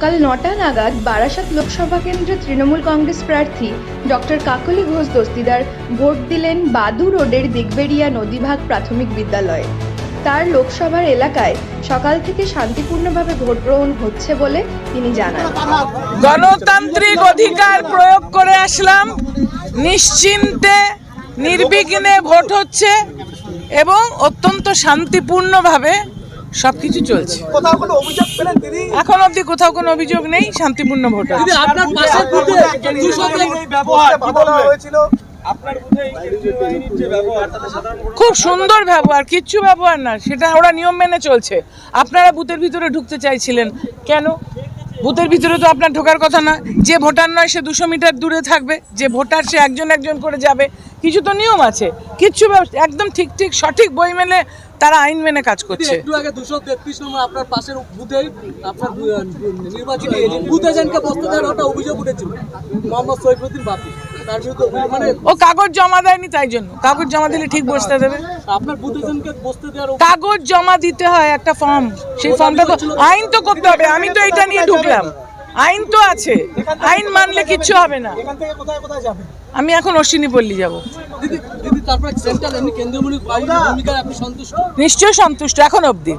সকাল নটা নাগাদ বারাসাত লোকসভা কেন্দ্রে তৃণমূল কংগ্রেস প্রার্থী ডক্টর কাকলি ঘোষ দস্তিদার ভোট দিলেন বাদু রোডের দিগবেড়িয়া নদীভাগ প্রাথমিক বিদ্যালয়ে। তার লোকসভার এলাকায় সকাল থেকে শান্তিপূর্ণভাবে ভোট গ্রহণ হচ্ছে বলে তিনি জানান। গণতান্ত্রিক অধিকার প্রয়োগ করে আসলাম। নিশ্চিন্তে, নির্বিঘ্নে ভোট হচ্ছে এবং অত্যন্ত শান্তিপূর্ণভাবে সবকিছু চলছে। কোথাও কোনো অভিযোগ পেলেন দিদি? এখন অবধি কোথাও কোনো অভিযোগ নেই শান্তিপূর্ণ ভোট দিদি আপনার পাশের বুথে কৃষকদের বলা হয়েছিল? খুব সুন্দর ব্যবহার কিচ্ছু ব্যবহার না সেটা ওরা নিয়ম মেনে চলছে। আপনারা বুথের ভিতরে ঢুকতে চাইছিলেন কেন? বুথের ভিতরে তো আপনার ঢোকার কথা না যে ভোটার নয় সে দুশো মিটার দূরে থাকবে যে ভোটার সে একজন একজন করে যাবে কিছু তো নিয়ম আছে। কিচ্ছু একদম ঠিক ঠিক সঠিক বই মেনে তারা আইন মেনে কাজ করছে। একটু আগে দুশো তেত্রিশ নম্বর আপনার পাশের বুথে আপনার নির্বাচনী এজেন্ট বুথ এজেন্টকে বসতে দেওয়ার ওটা অভিযোগ উঠেছিল মোহাম্মদ সৈফুদ্দিন বাপি। মানে ও কাগজ জমা দেয়নি তাই জন্য। কাগজ জমা দিলে ঠিক বসতে দেবে। আপনার কাগজ জমা দিতে হয় একটা ফর্ম। সেই ফর্মটা তো আইন তো করতে হবে। আমি তো এটা নিয়ে ঢুকলাম। আইন তো আছে। আইন মানলে কিচ্ছু হবে না। এখান থেকে কোথায় কোথায় যাবে? আমি এখন অশ্বিনী পল্লী যাব তারপরে সেন্ট্রাল এমনি কেন্দ্রীয় মন্ত্রী বাহিনীর ভূমিকায় আপনি সন্তুষ্ট নিশ্চয় সন্তুষ্ট এখন অবধি